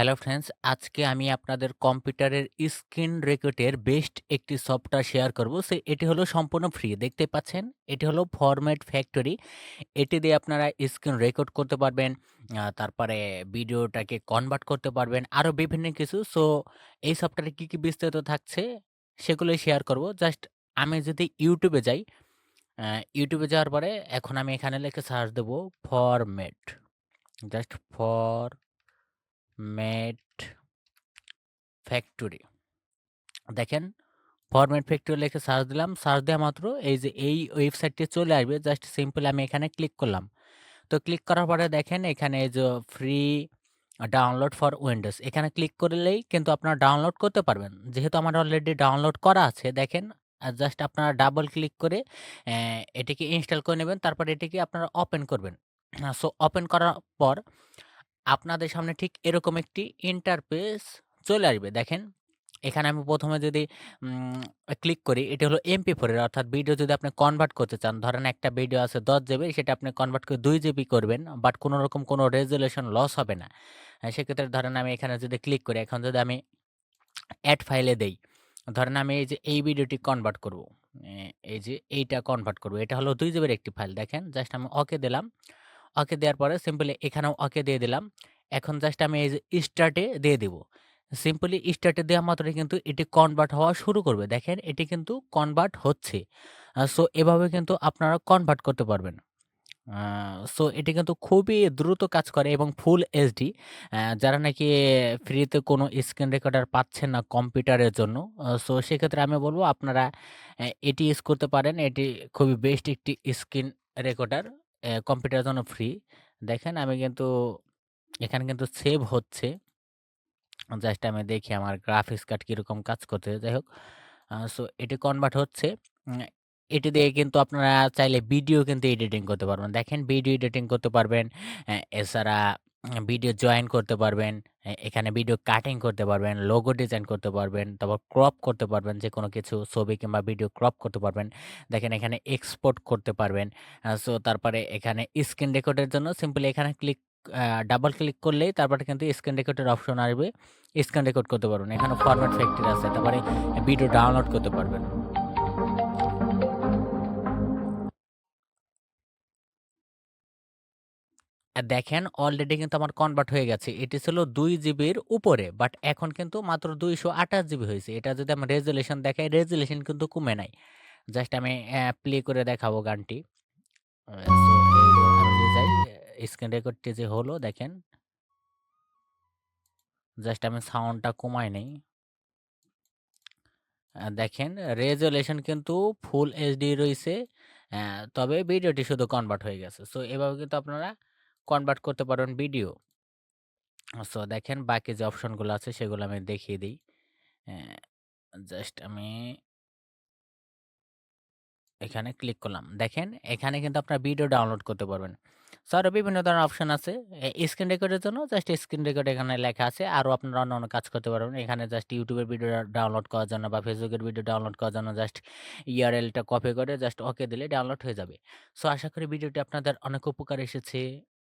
Hello friends, আজকে আমি আপনাদের কম্পিউটারের স্ক্রিন রেকর্ডের বেস্ট একটি সফটওয়্যার শেয়ার করব। সে এটি হলো সম্পূর্ণ ফ্রি। দেখতে পাচ্ছেন? এটি হলো ফরম্যাট ফ্যাক্টরি। এটি দিয়ে আপনারা স্ক্রিন রেকর্ড করতে পারবেন। তারপরে ভিডিওটাকে কনভার্ট করতে পারবেন। আরও বিভিন্ন কিছু। সো এই সফটওয়্যারে কী, কী বিস্তারিত থাকছে সেগুলোই শেয়ার করব। জাস্ট আমি যদি এ যাই, এ যাওয়ার পরে এখন আমি এখানে লিখে সার্চ দেব ফরম্যাট। Just format factory. দেখেন, ফরম্যাট ফ্যাক্টরি লিখে সার্চ দিলাম। সার্চ দেওয়া মাত্র এই যে এই ওয়েবসাইটটি চলে আসবে। জাস্ট সিম্পল আমি এখানে ক্লিক করলাম। তো ক্লিক করার পরে দেখেন, এখানে এই যে ফ্রি ডাউনলোড ফর উইন্ডোজ এখানে ক্লিক করলেই কিন্তু আপনারা ডাউনলোড করতে পারবেন। যেহেতু আমার অলরেডি ডাউনলোড করা আছে, দেখেন জাস্ট আপনারা ডাবল ক্লিক করে এটিকে ইনস্টল করে নেবেন। তারপর এটিকে আপনারা ওপেন করবেন। সো ওপেন করার পর আপনাদের সামনে ঠিক এরকম একটি ইন্টারফেস চলে আসবে। দেখেন এখানে আমি প্রথমে যদি ক্লিক করি এটি হলো এমপি ফোরের অর্থাৎ ভিডিও যদি আপনি কনভার্ট করতে চান, ধরেন একটা ভিডিও আছে ১০ জিবি সেটা আপনি কনভার্ট করে দুই জিবি করবেন। বাট কোনো রকম কোনো রেজোলিউশন লস হবে না। সেক্ষেত্রে ধরেন আমি এখানে যদি ক্লিক করি, এখন যদি আমি অ্যাড ফাইলে দেই। ধরেন আমি এই যে এই ভিডিওটি কনভার্ট করব। এই যে এইটা কনভার্ট করব। এটা হলো দুই জিবির একটি ফাইল। দেখেন জাস্ট আমি ওকে দিলাম। ওকে দেওয়ার পরে সিম্পলি এখানেও ওকে দিয়ে দিলাম। এখন জাস্ট আমি এই যে স্টার্টে দিয়ে দিব। সিম্পলি স্টার্টে দেওয়া মাত্রই কিন্তু এটি কনভার্ট হওয়া শুরু করবে। দেখেন এটি কিন্তু কনভার্ট হচ্ছে। সো এভাবে কিন্তু আপনারা কনভার্ট করতে পারবেন। সো এটি কিন্তু খুবই দ্রুত কাজ করে এবং ফুল এইচডি যারা নাকি ফ্রিতে কোনো স্ক্রিন রেকর্ডার পাচ্ছেন না কম্পিউটারের জন্য, সো সেক্ষেত্রে আমি বলব আপনারা এটি ইউজ করতে পারেন। এটি খুবই বেস্ট একটি স্ক্রিন রেকর্ডার। অ্যা কম্পিউটারের জন্য ফ্রি। দেখেন আমি কিন্তু, এখানে কিন্তু সেভ হচ্ছে। জাস্ট আমি দেখি আমার গ্রাফিক্স কার্ড কীরকম কাজ করতেছে। যাই হোক সো এটি কনভার্ট হচ্ছে। এটি দিয়ে কিন্তু আপনারা চাইলে ভিডিও কিন্তু এডিটিং করতে পারবেন। দেখেন ভিডিও এডিটিং করতে পারবেন। এছাড়া ভিডিও জয়েন করতে পারবেন। এখানে ভিডিও কাটিং করতে পারবেন, লোগো ডিজাইন করতে পারবেন, তারপর ক্রপ করতে পারবেন যেকোনো কিছু ছবি কিংবা ভিডিও ক্রপ করতে পারবেন। দেখেন এখানে এক্সপোর্ট করতে পারবেন। সো তারপরে এখানে স্ক্রিন রেকর্ডের জন্য সিম্পলি এখানে ক্লিক ডাবল ক্লিক করলেই তারপরে কিন্তু স্ক্রিন রেকর্ডের অপশন আসবে। স্ক্রিন রেকর্ড করতে পারবেন। এখানে ফরম্যাট ফ্যাক্টরি আছে। তারপরে ভিডিও ডাউনলোড করতে পারবেন। আ দেখেন অলরেডি কিন্তু আমার কনভার্ট হয়ে গেছে। এটি ছিল দুই জিবির উপরে। বাট এখন কিন্তু মাত্র ২২৮ জিবি হয়েছে এটা যদি আমি রেজোলিউশন দেখাই, রেজোলিউশন কিন্তু কমে নাই। জাস্ট আমি প্লে করে দেখাবো গানটি। স্ক্রিন রেকর্ডটি যে হলো দেখেন। জাস্ট আমি সাউন্ডটা কমাই নেই। দেখেন রেজোলিউশন কিন্তু ফুল এইচডি। অ্যা তবে ভিডিওটি শুধু কনভার্ট হয়ে গেছে। সো এভাবে কিন্তু আপনারা কনভার্ট করতে পারবেন ভিডিও। সো দেখেন বাকি যে অপশনগুলো আছে, সেগুলো আমি দেখিয়ে দেই। জাস্ট আমি এখানে ক্লিক করলাম। দেখেন, এখানে কিন্তু আপনারা ভিডিও ডাউনলোড করতে পারবেন। সো আরও বিভিন্ন ধরনের অপশন আছে। স্ক্রিন রেকর্ডের জন্য জাস্ট স্ক্রিন রেকর্ড এখানে লেখা আছে। আরও আপনারা অন্যান্য কাজ করতে পারবেন। এখানে জাস্ট এর ভিডিও ডাউনলোড করার জন্য বা এর ভিডিও ডাউনলোড করার জন্য জাস্ট URL টা কপি করে জাস্ট ওকে দিলে ডাউনলোড হয়ে যাবে। সো আশা করি ভিডিওটি আপনাদের অনেক উপকারে এসেছে।